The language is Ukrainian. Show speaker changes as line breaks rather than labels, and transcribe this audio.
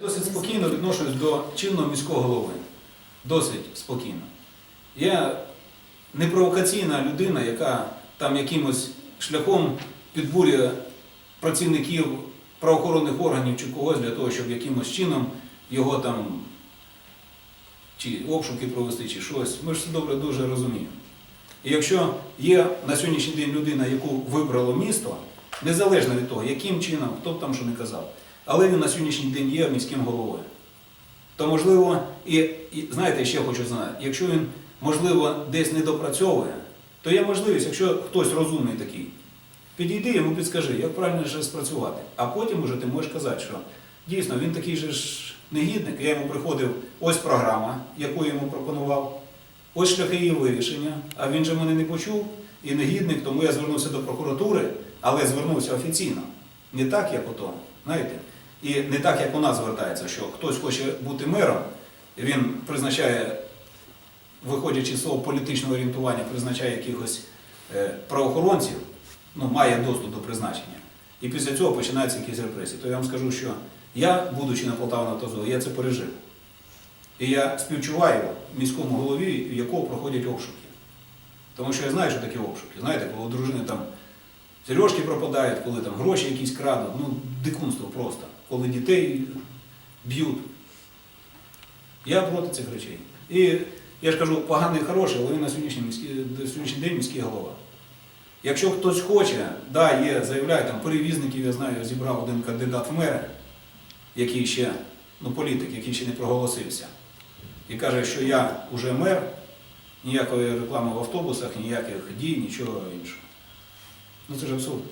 Досить спокійно відношусь до чинного міського голови. Досить спокійно. Я не провокаційна людина, яка там якимось шляхом підбурює працівників правоохоронних органів чи когось для того, щоб якимось чином його там чи обшуки провести, чи щось. Ми ж це добре дуже розуміємо. І якщо є на сьогоднішній день людина, яку вибрало місто, незалежно від того, яким чином, хто б там що не казав, але він на сьогоднішній день є міським головою. То можливо, і, і знаєте, ще хочу знати, якщо він, можливо, десь не допрацьовує, то є можливість, якщо хтось розумний такий, підійди йому підскажи, як правильно ще спрацювати. А потім уже ти можеш казати, що дійсно він такий же ж негідник. Я йому приходив, ось програма, яку йому пропонував, ось шляхи її вирішення, а він же мене не почув і негідник, тому я звернувся до прокуратури, але звернувся офіційно. Не так, як ото, знаєте, і не так, як у нас звертається, що хтось хоче бути мером, він призначає, виходячи з свого політичного орієнтування, призначає якихось е, правоохоронців, ну, має доступ до призначення. І після цього починаються якісь репресії. То я вам скажу, що я, будучи на Полтава Нафтозолі, я це пережив. І я співчуваю міському голові, в якого проходять обшуки. Тому що я знаю, що таке обшуки. Знаєте, коли у дружини там сережки пропадають, коли там гроші якісь крадуть, ну дикунство просто, коли дітей б'ють. Я проти цих речей. І я ж кажу, поганий хороший, але він на сьогоднішній, міський, на сьогоднішній день міський голова. Якщо хтось хоче, да, є, заявляє, там перевізників, я знаю, зібрав один кандидат в мери, який ще, ну політик, який ще не проголосився, і каже, що я вже мер, ніякої реклами в автобусах, ніяких дій, нічого іншого. Ну це ж абсурд.